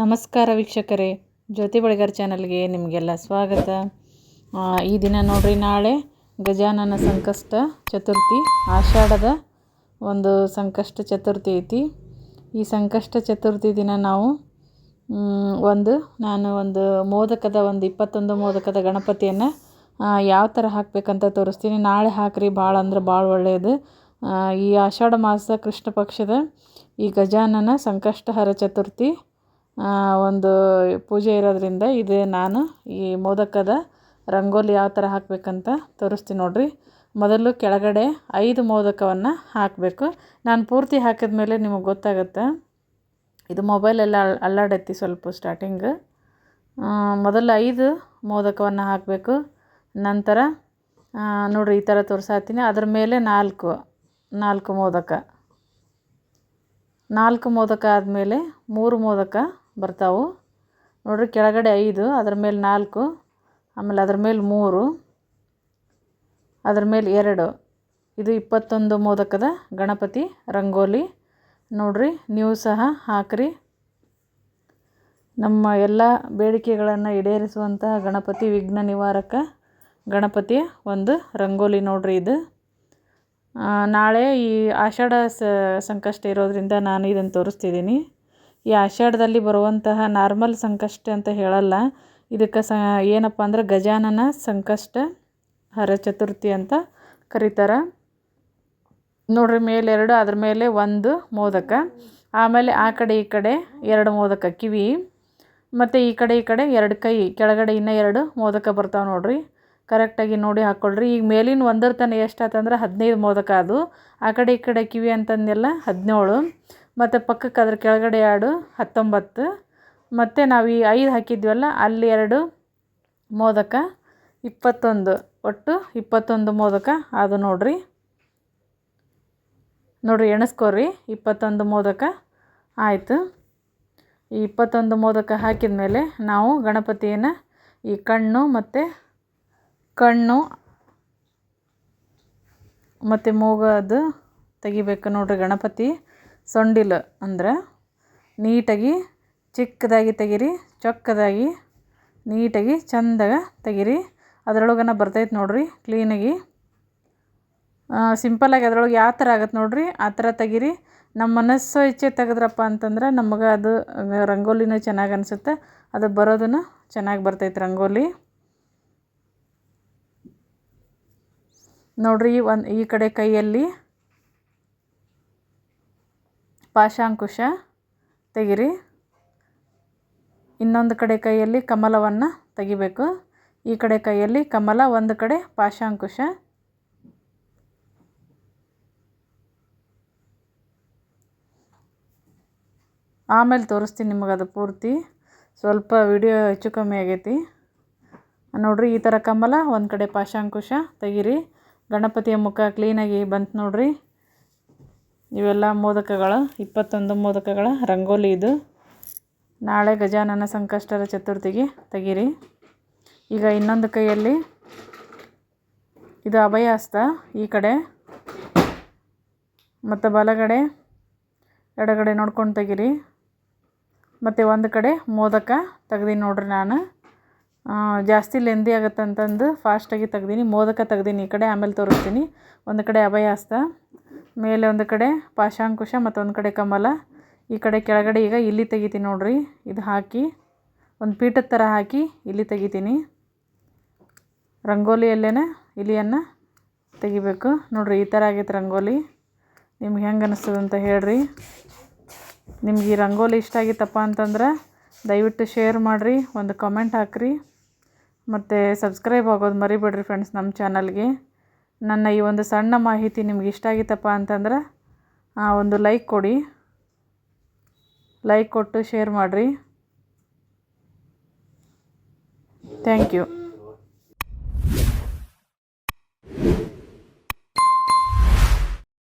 ನಮಸ್ಕಾರ ವೀಕ್ಷಕರೇ, ಜ್ಯೋತಿ ಬಳಿಗಾರ್ ಚಾನಲ್ಗೆ ನಿಮಗೆಲ್ಲ ಸ್ವಾಗತ. ಈ ದಿನ ನೋಡ್ರಿ, ನಾಳೆ ಗಜಾನನ ಸಂಕಷ್ಟ ಚತುರ್ಥಿ, ಆಷಾಢದ ಒಂದು ಸಂಕಷ್ಟ ಚತುರ್ಥಿ ಐತಿ. ಈ ಸಂಕಷ್ಟ ಚತುರ್ಥಿ ದಿನ ನಾವು ಒಂದು, ನಾನು ಒಂದು ಮೋದಕದ, ಒಂದು ಇಪ್ಪತ್ತೊಂದು ಮೋದಕದ ಗಣಪತಿಯನ್ನು ಯಾವ ಥರ ಹಾಕಬೇಕಂತ ತೋರಿಸ್ತೀನಿ. ನಾಳೆ ಹಾಕ್ರಿ, ಭಾಳ ಅಂದ್ರೆ ಭಾಳ ಒಳ್ಳೆಯದು ಈ ಆಷಾಢ ಮಾಸ ಕೃಷ್ಣ ಪಕ್ಷದ ಈ ಗಜಾನನ ಸಂಕಷ್ಟಹರ ಚತುರ್ಥಿ. ಒಂದು ಪೂಜೆ ಇರೋದ್ರಿಂದ ಇದು ನಾನು ಈ ಮೋದಕದ ರಂಗೋಲಿ ಯಾವ ಥರ ಹಾಕಬೇಕಂತ ತೋರಿಸ್ತೀನಿ ನೋಡಿರಿ. ಮೊದಲು ಕೆಳಗಡೆ ಐದು ಮೋದಕವನ್ನು ಹಾಕಬೇಕು. ನಾನು ಪೂರ್ತಿ ಹಾಕಿದ ಮೇಲೆ ನಿಮಗೆ ಗೊತ್ತಾಗುತ್ತೆ. ಇದು ಮೊಬೈಲೆಲ್ಲ ಅಲ್ಲಾಡೈತಿ ಸ್ವಲ್ಪ ಸ್ಟಾರ್ಟಿಂಗ್ ಮೊದಲು ಐದು ಮೋದಕವನ್ನು ಹಾಕಬೇಕು. ನಂತರ ನೋಡಿರಿ ಈ ಥರ ತೋರಿಸಾತೀನಿ. ಅದ್ರ ಮೇಲೆ ನಾಲ್ಕು ನಾಲ್ಕು ಮೋದಕ. ನಾಲ್ಕು ಮೋದಕ ಆದಮೇಲೆ ಮೂರು ಮೋದಕ ಬರ್ತಾವೆ. ನೋಡಿರಿ ಕೆಳಗಡೆ ಐದು, ಅದ್ರ ಮೇಲೆ ನಾಲ್ಕು, ಆಮೇಲೆ ಅದ್ರ ಮೇಲೆ ಮೂರು, ಅದ್ರ ಮೇಲೆ ಎರಡು. ಇದು ಇಪ್ಪತ್ತೊಂದು ಮೋದಕದ ಗಣಪತಿ ರಂಗೋಲಿ. ನೋಡ್ರಿ, ನೀವು ಸಹ ಹಾಕ್ರಿ. ನಮ್ಮ ಎಲ್ಲ ಬೇಡಿಕೆಗಳನ್ನು ಈಡೇರಿಸುವಂತಹ ಗಣಪತಿ ವಿಘ್ನ ನಿವಾರಕ ಗಣಪತಿಯ ಒಂದು ರಂಗೋಲಿ ನೋಡ್ರಿ ಇದು. ನಾಳೆ ಈ ಆಷಾಢ ಸಂಕಷ್ಟ ಇರೋದರಿಂದ ನಾನು ಇದನ್ನು ತೋರಿಸ್ತಿದ್ದೀನಿ. ಈ ಆಷಾಢದಲ್ಲಿ ಬರುವಂತಹ ನಾರ್ಮಲ್ ಸಂಕಷ್ಟ ಅಂತ ಹೇಳಲ್ಲ. ಇದಕ್ಕೆ ಸ, ಏನಪ್ಪ ಅಂದ್ರೆ ಗಜಾನನ ಸಂಕಷ್ಟ, ಹರ ಚತುರ್ಥಿ ಅಂತ ಕರೀತಾರೆ. ನೋಡ್ರಿ ಮೇಲೆ ಎರಡು, ಅದ್ರ ಮೇಲೆ ಒಂದು ಮೋದಕ. ಆಮೇಲೆ ಆ ಕಡೆ ಈ ಕಡೆ ಎರಡು ಮೋದಕ, ಕಿವಿ. ಮತ್ತು ಈ ಕಡೆ ಈ ಕಡೆ ಎರಡು ಕೈ, ಕೆಳಗಡೆ ಇನ್ನೂ ಎರಡು ಮೋದಕ ಬರ್ತಾವೆ ನೋಡ್ರಿ. ಕರೆಕ್ಟಾಗಿ ನೋಡಿ ಹಾಕ್ಕೊಳ್ರಿ ಈಗ ಮೇಲಿನ ಒಂದರ ತನಕ ಎಷ್ಟು ಆತಂದ್ರೆ ಹದಿನೈದು ಮೋದಕ ಅದು. ಆ ಕಡೆ ಈ ಕಡೆ ಕಿವಿ ಅಂತಂದೆಲ್ಲ ಹದಿನೇಳು. ಮತ್ತು ಪಕ್ಕಕ್ಕೆ ಅದ್ರ ಕೆಳಗಡೆ ಎರಡು, ಹತ್ತೊಂಬತ್ತು. ಮತ್ತು ನಾವು ಈ ಐದು ಹಾಕಿದ್ವಲ್ಲ, ಅಲ್ಲಿ ಎರಡು ಮೋದಕ, ಇಪ್ಪತ್ತೊಂದು. ಒಟ್ಟು ಇಪ್ಪತ್ತೊಂದು ಮೋದಕ. ಅದು ನೋಡ್ರಿ. ನೋಡಿರಿ, ಎಣಿಸ್ಕೋರಿ. ಇಪ್ಪತ್ತೊಂದು ಮೋದಕ ಆಯಿತು. ಈ ಇಪ್ಪತ್ತೊಂದು ಮೋದಕ ಹಾಕಿದ ಮೇಲೆ ನಾವು ಗಣಪತಿಯನ್ನು ಈ ಕಣ್ಣು ಮತ್ತು ಕಣ್ಣು ಮತ್ತು ಮೂಗದು ತೆಗಿಬೇಕು ನೋಡಿರಿ ಗಣಪತಿ. ಸೊಂಡಿಲು ಅಂದ್ರೆ ನೀಟಾಗಿ ಚಿಕ್ಕದಾಗಿ ತೆಗೀರಿ, ಚೊಕ್ಕದಾಗಿ ನೀಟಾಗಿ ಚಂದಾಗ ತೆಗೀರಿ. ಅದ್ರೊಳಗೇನ ಬರ್ತೈತೆ ನೋಡಿರಿ ಕ್ಲೀನಾಗಿ ಸಿಂಪಲಾಗಿ ಅದ್ರೊಳಗೆ ಯಾವ ಥರ ಆಗತ್ತೆ ನೋಡಿರಿ, ಆ ಥರ ತೆಗೀರಿ. ನಮ್ಮ ಮನಸ್ಸು ಇಚ್ಛೆ ತೆಗೆದ್ರಪ್ಪ ಅಂತಂದ್ರೆ ನಮಗೆ ಅದು ರಂಗೋಲಿನೂ ಚೆನ್ನಾಗಿ ಅನಿಸುತ್ತೆ. ಅದು ಬರೋದನ್ನು ಚೆನ್ನಾಗಿ ಬರ್ತೈತೆ ರಂಗೋಲಿ. ನೋಡ್ರಿ ಒಂದು ಈ ಕಡೆ ಕೈಯಲ್ಲಿ ಪಾಶಾಂಕುಶ. ತೆಗಿರಿ. ಇನ್ನೊಂದು ಕಡೆ ಕೈಯಲ್ಲಿ ಕಮಲವನ್ನು ತೆಗಿಬೇಕು. ಈ ಕಡೆ ಕೈಯಲ್ಲಿ ಕಮಲ, ಒಂದು ಕಡೆ ಪಾಶಾಂಕುಶ. ಆಮೇಲೆ ತೋರಿಸ್ತೀನಿ ನಿಮಗೆ ಅದು ಪೂರ್ತಿ. ಸ್ವಲ್ಪ ವಿಡಿಯೋ ಹೆಚ್ಚು ಕಮ್ಮಿ ಆಗೈತಿ. ನೋಡಿರಿ, ಈ ಥರ ಕಮಲ, ಒಂದು ಕಡೆ ಪಾಶಾಂಕುಶ. ತೆಗೀರಿ. ಗಣಪತಿಯ ಮುಖ ಕ್ಲೀನಾಗಿ ಬಂತು ನೋಡ್ರಿ. ಇವೆಲ್ಲ ಮೋದಕಗಳು, ಇಪ್ಪತ್ತೊಂದು ಮೋದಕಗಳ ರಂಗೋಲಿ ಇದು. ನಾಳೆ ಗಜಾನನ ಸಂಕಷ್ಟರ ಚತುರ್ಥಿಗೆ ತೆಗೀರಿ. ಈಗ ಇನ್ನೊಂದು ಕೈಯಲ್ಲಿ ಇದು ಅಭಯಾಸ್ತ. ಈ ಕಡೆ ಮತ್ತು ಬಲಗಡೆ ಎಡಗಡೆ ನೋಡ್ಕೊಂಡು ತೆಗೀರಿ. ಮತ್ತು ಒಂದು ಕಡೆ ಮೋದಕ ತೆಗ್ದೀನಿ ನೋಡ್ರಿ ನಾನು. ಜಾಸ್ತಿ ಲೆಂದಿ ಆಗುತ್ತೆ ಅಂತಂದು ಫಾಸ್ಟಾಗಿ ತೆಗ್ದೀನಿ. ಮೋದಕ ತೆಗ್ದೀನಿ. ಈ ಕಡೆ ಆಮೇಲೆ ತೋರಿಸ್ತೀನಿ. ಒಂದು ಕಡೆ ಅಭಯ ಹಸ್ತ ಮೇಲೆ ಒಂದು ಕಡೆ ಪಾಶಾಂಕುಶ ಮತ್ತು ಒಂದು ಕಡೆ ಕಮಲ. ಈ ಕಡೆ ಕೆಳಗಡೆ ಈಗ ಇಲ್ಲಿ ತೆಗಿತೀನಿ ನೋಡಿರಿ. ಇದು ಹಾಕಿ, ಒಂದು ಪೀಠದ ಥರ ಹಾಕಿ ಇಲ್ಲಿ ತೆಗಿತೀನಿ. ರಂಗೋಲಿಯಲ್ಲೇ ಇಲಿಯನ್ನು ತೆಗಿಬೇಕು. ನೋಡಿರಿ, ಈ ಥರ ಆಗೈತೆ ರಂಗೋಲಿ. ನಿಮ್ಗೆ ಹೆಂಗೆ ಅನಿಸ್ತದೆ ಅಂತ ಹೇಳ್ರಿ. ನಿಮ್ಗೆ ಈ ರಂಗೋಲಿ ಇಷ್ಟ ಆಗಿತ್ತಪ್ಪ ಅಂತಂದ್ರೆ ದಯವಿಟ್ಟು ಶೇರ್ ಮಾಡಿರಿ, ಒಂದು ಕಮೆಂಟ್ ಹಾಕ್ರಿ. ಮತ್ತು ಸಬ್ಸ್ಕ್ರೈಬ್ ಆಗೋದು ಮರಿಬೇಡ್ರಿ ಫ್ರೆಂಡ್ಸ್ ನಮ್ಮ ಚಾನಲ್ಗೆ ನನ್ನ ಈ ಒಂದು ಸಣ್ಣ ಮಾಹಿತಿ ನಿಮ್ಗೆ ಇಷ್ಟ ಆಗಿತ್ತಪ್ಪ ಅಂತಂದ್ರೆ ಒಂದು ಲೈಕ್ ಕೊಡಿ. ಲೈಕ್ ಕೊಟ್ಟು ಶೇರ್ ಮಾಡಿರಿ. Thank you